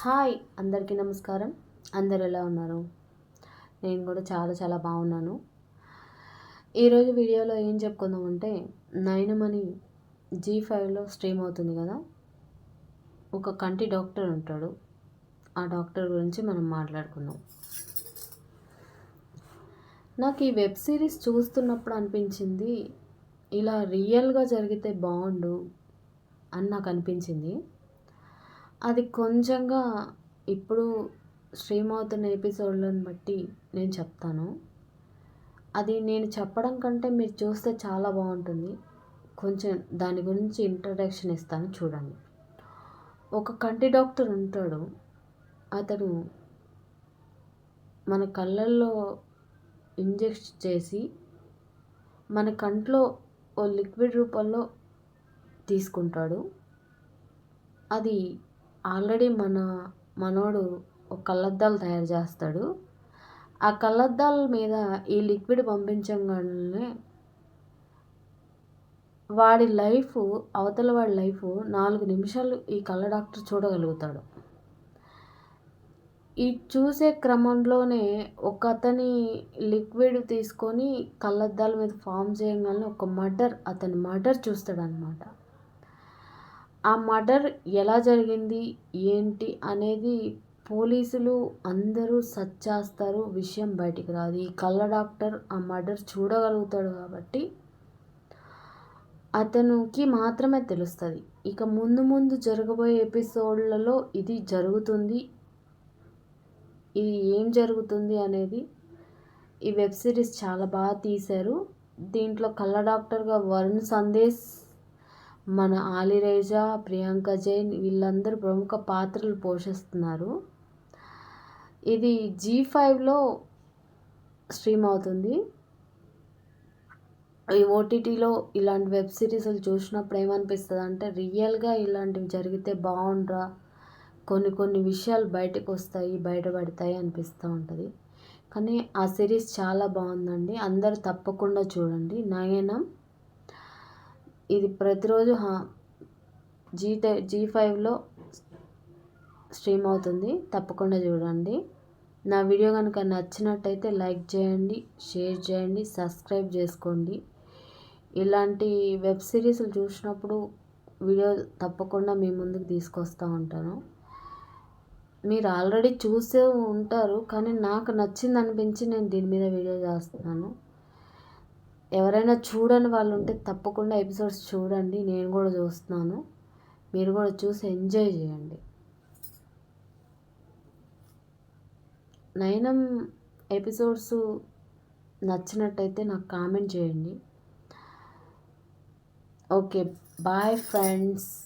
Hi అందరికీ నమస్కారం. అందరు ఎలా ఉన్నారు? నేను కూడా చాలా చాలా బాగున్నాను. ఈరోజు వీడియోలో ఏం చెప్పుకుందామంటే నైనమని జీ ఫైవ్లో స్ట్రీమ్ అవుతుంది కదా? ఒక కంటి డాక్టర్ ఉంటాడు. ఆ డాక్టర్ గురించి మనం మాట్లాడుకుందాం. నాకు ఈ వెబ్ సిరీస్ చూస్తున్నప్పుడు అనిపించింది ఇలా రియల్గా జరిగితే బాగుండు అని నాకు అనిపించింది. అది కొంచెంగా ఇప్పుడు స్ట్రీమ్ అవుతున్న ఎపిసోడ్లను బట్టి నేను చెప్తాను. అది నేను చెప్పడం కంటే మీరు చూస్తే చాలా బాగుంటుంది. కొంచెం దాని గురించి ఇంట్రడక్షన్ ఇస్తాను చూడండి. ఒక కంటి డాక్టర్ ఉంటాడు. అతను మన కళ్ళల్లో ఇంజెక్ట్ చేసి మన కంట్లో ఓ లిక్విడ్ రూపంలో తీసుకుంటాడు. అది ఆల్రెడీ మన మనోడు ఒక కళ్ళద్దాలు తయారు చేస్తాడు. ఆ కళ్ళద్దాల మీద ఈ లిక్విడ్ పంపించగానే వాడి లైఫ్ అవతల వాడి లైఫ్ నాలుగు నిమిషాలు ఈ కళ్ళ డాక్టర్ చూడగలుగుతాడు. ఈ చూసే క్రమంలోనే ఒక అతని లిక్విడ్ తీసుకొని కళ్ళద్దాల మీద ఫామ్ చేయగానే ఒక మర్డర్ అతని మర్డర్ చూస్తాడనమాట ఆ మర్డర్ ఎలా జరిగింది ఏంటి అనేది పోలీసులు అందరూ సర్చ్ చేస్తారు విషయం బయటికి రాదు. ఈ కళ్ళ డాక్టర్ ఆ మర్డర్ చూడగలుగుతాడు కాబట్టి అతనికి మాత్రమే తెలుస్తుంది. ఇక ముందు ముందు జరగబోయే ఎపిసోడ్లలో ఇది జరుగుతుంది. ఇది ఏం జరుగుతుంది అనేది ఈ వెబ్ సిరీస్ చాలా బాగా తీశారు. దీంట్లో కళ్ళ డాక్టర్గా వరుణ్ సందేశ్ మన ఆలిరేజా ప్రియాంక జైన్ వీళ్ళందరూ ప్రముఖ పాత్రలు పోషిస్తున్నారు. ఇది జీ ఫైవ్లో స్ట్రీమ్ అవుతుంది. ఈ ఓటీటీలో ఇలాంటి వెబ్ సిరీస్లు చూసినప్పుడు ఏమనిపిస్తుంది అంటే రియల్గా ఇలాంటివి జరిగితే బాగుండ్రా కొన్ని కొన్ని విషయాలు బయటకు వస్తాయి బయటపడతాయి అనిపిస్తూ ఉంటుంది. కానీ ఆ సిరీస్ చాలా బాగుందండి. అందరు తప్పకుండా చూడండి. నయనం ఇది ప్రతిరోజు జీ టై జీ ఫైవ్లో స్ట్రీమ్ అవుతుంది. తప్పకుండా చూడండి. నా వీడియో కనుక నచ్చినట్టయితే లైక్ చేయండి షేర్ చేయండి సబ్స్క్రైబ్ చేసుకోండి. ఇలాంటి వెబ్ సిరీస్లు చూసినప్పుడు వీడియో తప్పకుండా మీ ముందుకు తీసుకొస్తూ ఉంటాను. మీరు ఆల్రెడీ చూసే ఉంటారు కానీ నాకు నచ్చింది అనిపించి నేను దీని మీద వీడియో చేస్తున్నాను. ఎవరైనా చూడని వాళ్ళు ఉంటే తప్పకుండా ఎపిసోడ్స్ చూడండి. నేను కూడా చూస్తున్నాను. మీరు కూడా చూసి ఎంజాయ్ చేయండి. నయనం ఎపిసోడ్స్ నచ్చినట్టయితే నాకు కామెంట్ చేయండి. Okay bye friends.